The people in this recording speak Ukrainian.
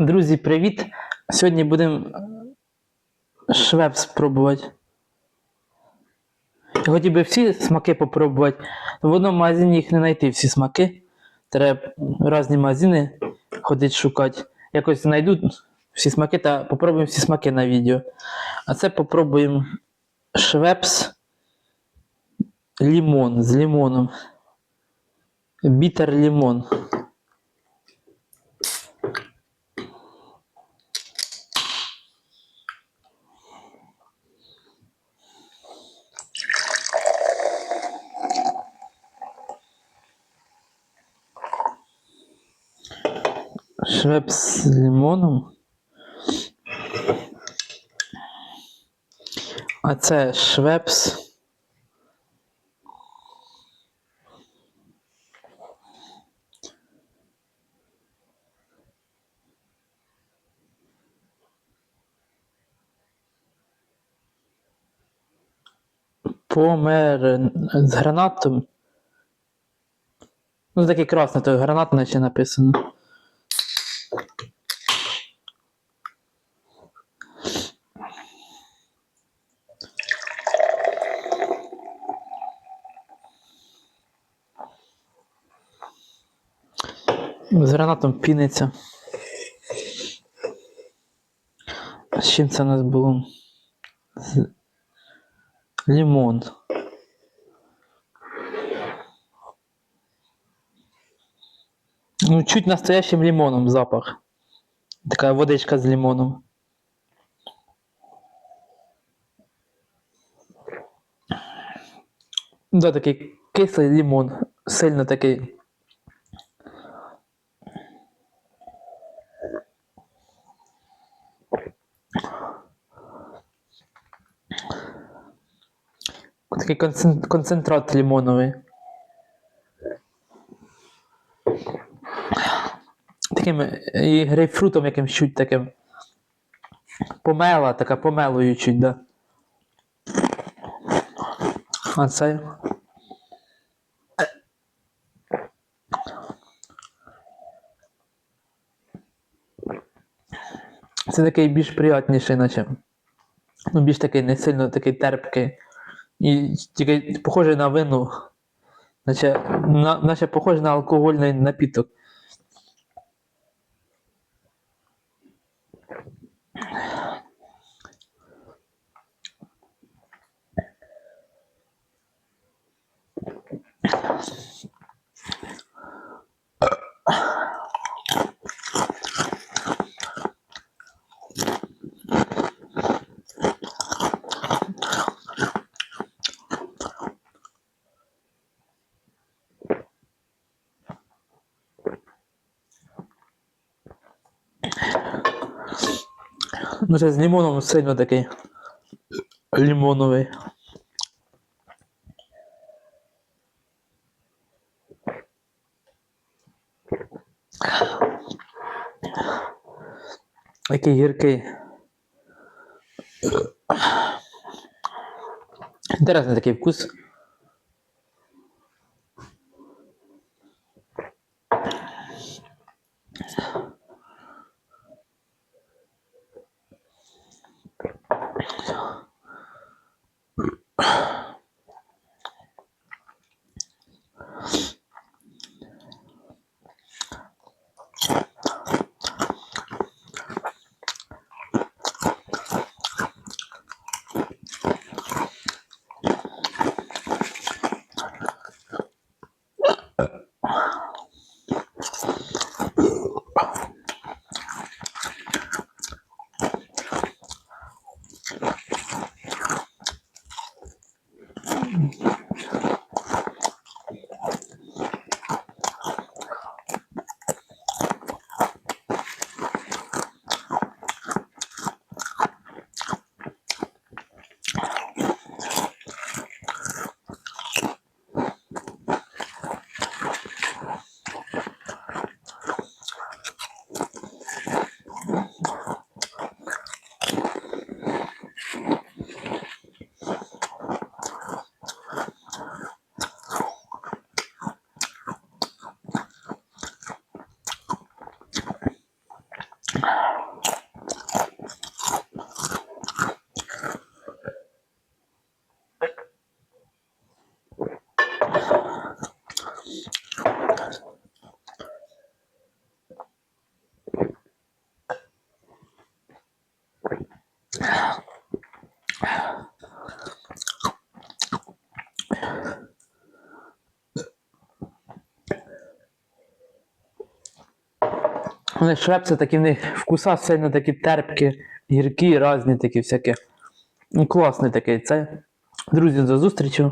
Друзі, привіт! Сьогодні будемо швеп спробувати. Я хотів би всі смаки попробувати. В одному магазині їх не знайти всі смаки. Треба різні магазини ходити шукати. Якось знайду всі смаки та попробуємо всі смаки на відео. А це попробуємо швепс лімон з лімоном. Бітер лімон. Швепс з лимоном. А це швепс. Помер з гранатом. Ну, такий красний, то гранат наче написано. З гранатом піниться. З чим це у нас було? З... Лимон. Ну, чуть настоящим лимоном запах. Така водичка з лимоном. Да, такий кислий лимон. Сильно такий. Такий концентрат лимоновий. Таким і грейпфрутом якимсь чуть таким. Помела, така помелою чуть, да. А це. Це такий більш приятніший, наче. Ну, більш такий не сильно такий терпкий. І тільки похоже на вину. Наче, на, наче похоже на алкогольний напіток. Ну, це з лимоном сильно такий. Лимоновий. Такий гіркий. Інтересний такий вкус. Вони швепси такі в них вкуса сильно такі терпкі, гіркі, різні такі всякі. Ну, класний такий це. Друзі, до зустрічі.